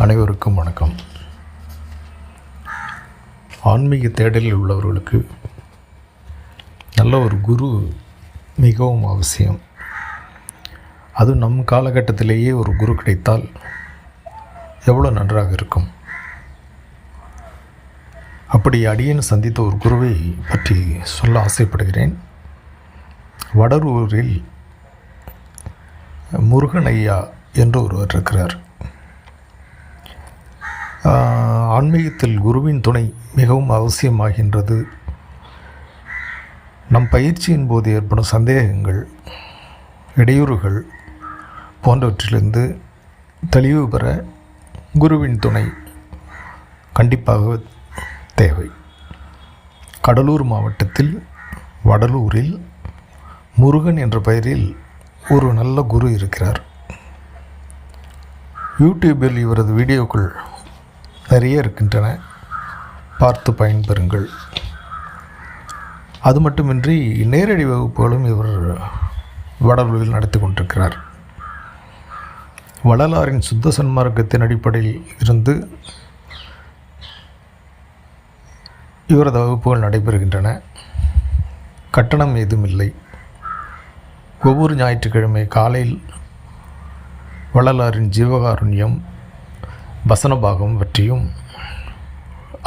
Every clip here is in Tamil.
அனைவருக்கும் வணக்கம். ஆன்மீக தேடலில் உள்ளவர்களுக்கு நல்ல ஒரு குரு மிகவும் அவசியம். அது நம் காலகட்டத்திலேயே ஒரு குரு கிடைத்தால் எவ்வளோ நன்றாக இருக்கும்? அப்படி அடியேன் சந்தித்த ஒரு குருவை பற்றி சொல்ல ஆசைப்படுகிறேன். வடலூரில் முருகன் ஐயா என்று ஒருவர் இருக்கிறார். ஆன்மீகத்தில் குருவின் துணை மிகவும் அவசியமாகின்றது. நம் பயிற்சியின் போது ஏற்படும் சந்தேகங்கள் இடையூறுகள் போன்றவற்றிலிருந்து தெளிவு பெற குருவின் துணை கண்டிப்பாக தேவை. கடலூர் மாவட்டத்தில் வடலூரில் முருகன் என்ற பெயரில் ஒரு நல்ல குரு இருக்கிறார். யூடியூபில் இவரது வீடியோக்கள் நிறைய இருக்கின்றன. பார்த்து பயன்பெறுங்கள். அது மட்டுமின்றி நேரடி வகுப்புகளும் இவர் வடலூரில் நடத்தி கொண்டிருக்கிறார். வள்ளலாரின் சுத்த சன்மார்க்கத்தின் அடிப்படையில் இருந்து இவரது வகுப்புகள் நடைபெறுகின்றன. கட்டணம் ஏதும் இல்லை. ஒவ்வொரு ஞாயிற்றுக்கிழமை காலையில் வள்ளலாரின் ஜீவகாருண்யம் வசனபாகம் பற்றியும்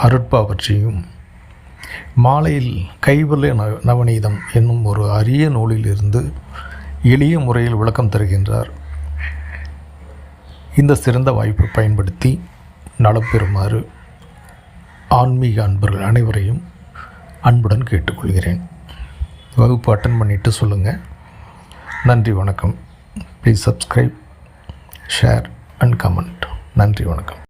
அருட்பா பற்றியும் மாலையில் கைவல்ல நவநீதம் என்னும் ஒரு அரிய நூலிலிருந்து எளிய முறையில் விளக்கம் தருகின்றார். இந்த சிறந்த வாய்ப்பை பயன்படுத்தி நலப்பெறுமாறு ஆன்மீக அன்பர்கள் அனைவரையும் அன்புடன் கேட்டுக்கொள்கிறேன். வகுப்பு அட்டன் பண்ணிவிட்டு சொல்லுங்கள் நன்றி வணக்கம். Please subscribe share and comment நன்றி வணக்கம்.